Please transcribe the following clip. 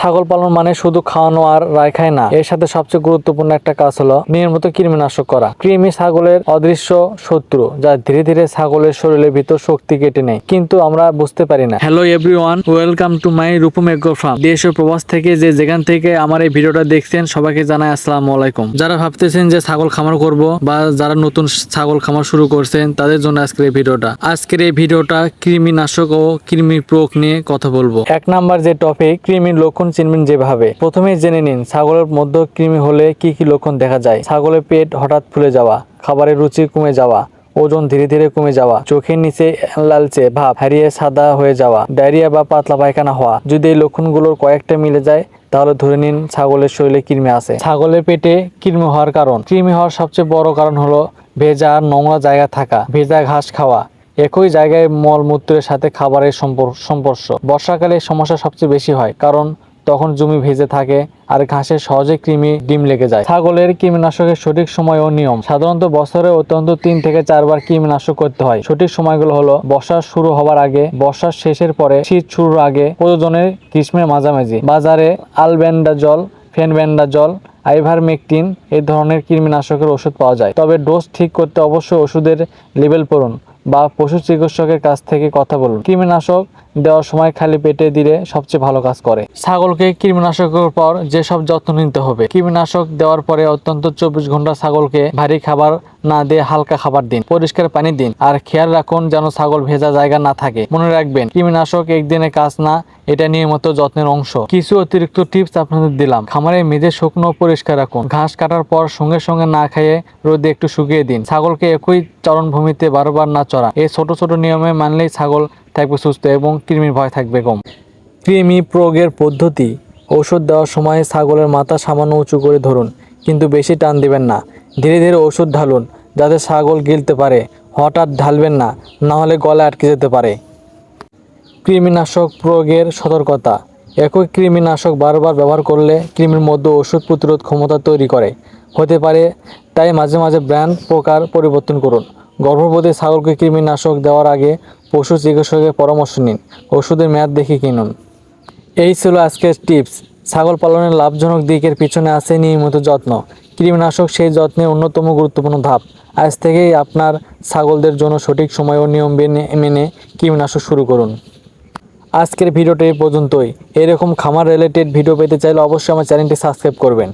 ছাগল পালন মানে শুধু খাওয়ানো আর রাখাই না। এর সাথে সবচেয়ে গুরুত্বপূর্ণ একটা কাজ হলো নিয়মিত কৃমিনাশক করা। কৃমি ছাগলের অদৃশ্য শত্রু, যা ধীরে ধীরে ছাগলের শরীরের ভিতর শক্তি কেটে নেয়। কিন্তু আমরা বুঝতে পারি না। Hello everyone welcome to my Rupam agro farm দেশ প্রবাস থেকে যে যেখান থেকে আমার এই ভিডিওটা দেখছেন, সবাইকে জানাই আসসালামু আলাইকুম। যারা ভাবতেছেন যে ছাগল খামার করব বা যারা নতুন ছাগল খামার শুরু করছেন, তাদের জন্য আজকের এই ভিডিওটা। আজকের এই ভিডিওটা কৃমিনাশক ও কৃমি প্রয়োগ নিয়ে কথা বলব। এক নাম্বার যে টপিক কৃমির লক্ষণ চিনবেন যেভাবে। প্রথমে জেনে নিন, ছাগলের মধ্যে কৃমি হলে কি কি লক্ষণ দেখা যায়। ছাগলের পেট হঠাৎ ফুলে যাওয়া, খাবারের রুচি কমে যাওয়া, ওজন ধীরে ধীরে কমে যাওয়া, চোখের নিচে লালচে ভাব, হারিয়ে সাদা হয়ে যাওয়া, ডায়রিয়া বা পাতলা পায়খানা হওয়া। যদি এই লক্ষণগুলোর কয়েকটা মিলে যায়, তাহলে ধরে নিন ছাগলের শরীরে কৃমি আছে। ছাগলের পেটে কৃমি হওয়ার কারণ, কৃমি হওয়ার সবচেয়ে বড় কারণ হলো ভেজা, নোংরা জায়গা থাকা, ভেজা ঘাস খাওয়া। একই জায়গায় মলমূত্রের সাথে খাবারের সম্পর- সম্পর্শ। বর্ষাকালে সমস্যা সবচেয়ে বেশি হয়, কারণ তখন জমি ভেজে থাকে আর ঘাসে সহজে কৃমি ডিম লেগে যায়। ছাগলের কৃমিনাশকের সঠিক সময় ও নিয়ম। সাধারণত বছরে অত্যন্ত তিন থেকে চারবার কৃমিনাশক করতে হয়। সঠিক সময়গুলো হলো বর্ষা শুরু হওয়ার আগে, বর্ষার শেষের পরে, শীত শুরুর আগে, প্রয়োজনের গ্রীষ্মের মাঝামাঝি। বাজারে আলবেন্ডাজল, ফেনবেন্ডাজল, আইভারমেকটিন এই ধরনের কৃমিনাশকের ওষুধ পাওয়া যায়। তবে ডোজ ঠিক করতে অবশ্যই ওষুধের লেবেল পড়ুন বা পশু চিকিৎসকের কাছ থেকে কথা বলুন। কৃমিনাশক দেওয়ার সময় খালি পেটে দিলে সবচেয়ে ভালো কাজ করে। ছাগলকে কৃমিনাশকের পর যেসব যত্ন নিতে হবে, কৃমিনাশক দেওয়ার পরে অত্যন্ত চব্বিশ ঘণ্টা ছাগলকে ভারী খাবার না দিয়ে হালকা খাবার দিন, পরিষ্কার পানি দিন, আর খেয়াল রাখুন যেন ছাগল ভেজা জায়গা না থাকে। মনে রাখবেন, কৃমিনাশক একদিনে কাজ না, এটা নিয়মিত যত্নের অংশ। কিছু অতিরিক্ত টিপস আপনাদের দিলাম। খামারে মেঝে শুকনো পরিষ্কার রাখুন। ঘাস কাটার পর সঙ্গে সঙ্গে না খেয়ে রোদে একটু শুকিয়ে দিন। ছাগলকে একই চরণভূমিতে বারবার না চড়া এই ছোট ছোট নিয়মে মানলেই ছাগল থাকবে সুস্থ এবং কৃমির ভয় থাকবে কম। কৃমি প্রয়োগের পদ্ধতি, ওষুধ দেওয়ার সময় ছাগলের মাথা সামান্য উঁচু করে ধরুন, কিন্তু বেশি টান দিবেন না। ধীরে ধীরে ওষুধ ঢালুন, যাতে ছাগল গিলতে পারে। হঠাৎ ঢালবেন না না হলে গলায় আটকে যেতে পারে। কৃমিনাশক প্রয়োগের সতর্কতা। একই কৃমিনাশক বারবার ব্যবহার করলে কৃমির মধ্যে ওষুধ প্রতিরোধ ক্ষমতা তৈরি করে। হতে পারে, তাই মাঝে মাঝে ব্র্যান্ড প্রকার পরিবর্তন করুন। গর্ভবতী ছাগলকে কৃমিনাশক দেওয়ার আগে পশু চিকিৎসকের পরামর্শ নিন, ওষুধের মেয়াদ দেখে কিনুন। এই ছিল আজকের টিপস। ছাগল পালনের লাভজনক দিকের পিছনে আছে নিয়মিত যত্ন। কৃমিনাশক সেই যত্নের অন্যতম গুরুত্বপূর্ণ ধাপ। আজ থেকেই আপনার ছাগলদের জন্য সঠিক সময় ও নিয়ম মেনে মেনে কৃমিনাশক শুরু করুন। আজকের ভিডিওটা পর্যন্তই। এরকম খামার রিলেটেড ভিডিও পেতে চাইলে অবশ্যই আমার চ্যানেলটি সাবস্ক্রাইব করবেন।